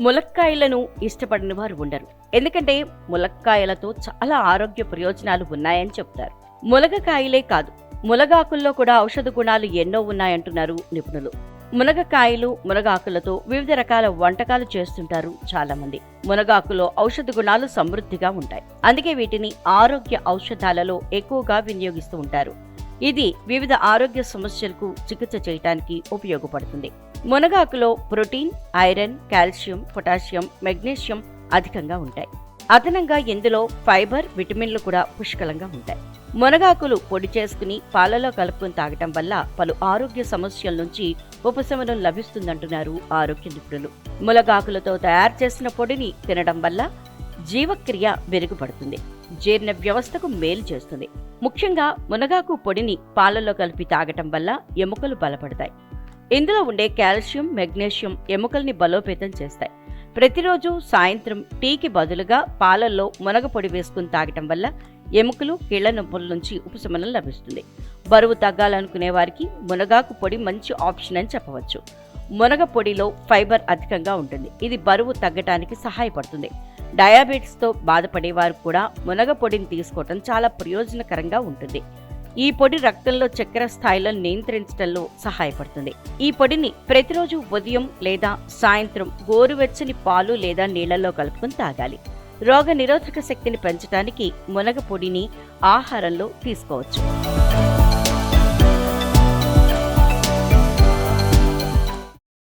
ములక్కాయలను ఇష్టపడని వారు ఉండరు. ఎందుకంటే ములక్కాయలతో చాలా ఆరోగ్య ప్రయోజనాలు ఉన్నాయని చెప్తారు. ములగకాయలే కాదు ములగాకుల్లో కూడా ఔషధ గుణాలు ఎన్నో ఉన్నాయంటున్నారు నిపుణులు. మునగకాయలు మునగాకులతో వివిధ రకాల వంటకాలు చేస్తుంటారు చాలా మంది మునగాకులో ఔషధ గుణాలు సమృద్ధిగా ఉంటాయి. అందుకే వీటిని ఆరోగ్య ఔషధాలలో ఎక్కువగా వినియోగిస్తూ ఉంటారు. ఇది వివిధ ఆరోగ్య సమస్యలకు చికిత్స చేయడానికి ఉపయోగపడుతుంది. మునగాకులో protein iron calcium potassium magnesium అధికంగా ఉంటాయి. అదనంగా ఇందులో ఫైబర్ విటమిన్లు కూడా పుష్కలంగా ఉంటాయి. మునగాకులు పొడి చేసుకుని పాలలో కలుపుకొని తాగటం వల్ల పలు ఆరోగ్య సమస్యల నుంచి ఉపశమనం లభిస్తుందంటున్నారు ఆరోగ్య నిపుణులు మునగాకులతో తయారు చేసిన పొడిని తినడం వల్ల జీవక్రియ మెరుగుపడుతుంది. జీర్ణ వ్యవస్థకు మేలు చేస్తుంది. ముఖ్యంగా మునగాకు పొడిని పాలలో కలిపి తాగటం వల్ల ఎముకలు బలపడతాయి. ఇందులో ఉండే కాల్షియం మెగ్నీషియం ఎముకల్ని బలోపేతం చేస్తాయి. ప్రతిరోజు సాయంత్రం టీకి బదులుగా పాలల్లో మునగ పొడి వేసుకుని తాగటం వల్ల ఎముకలు కీళ్ళ నొప్పుల నుంచి ఉపశమనం లభిస్తుంది. బరువు తగ్గాలనుకునే వారికి మునగాకు పొడి మంచి ఆప్షన్ అని చెప్పవచ్చు. మునగ పొడిలో ఫైబర్ అధికంగా ఉంటుంది. ఇది బరువు తగ్గటానికి సహాయపడుతుంది. డయాబెటీస్తో బాధపడేవారు కూడా మునగ పొడిని తీసుకోవటం చాలా ప్రయోజనకరంగా ఉంటుంది. ఈ పొడి రక్తంలో చక్కెర స్థాయిలను నియంత్రించడంలో సహాయపడుతుంది. ఈ పొడిని ప్రతిరోజు ఉదయం లేదా సాయంత్రం గోరువెచ్చని పాలు లేదా నీళ్ళలో కలుపుకొని తాగాలి. రోగ నిరోధక శక్తిని పెంచడానికి మునగ పొడిని ఆహారంలో తీసుకోవచ్చు.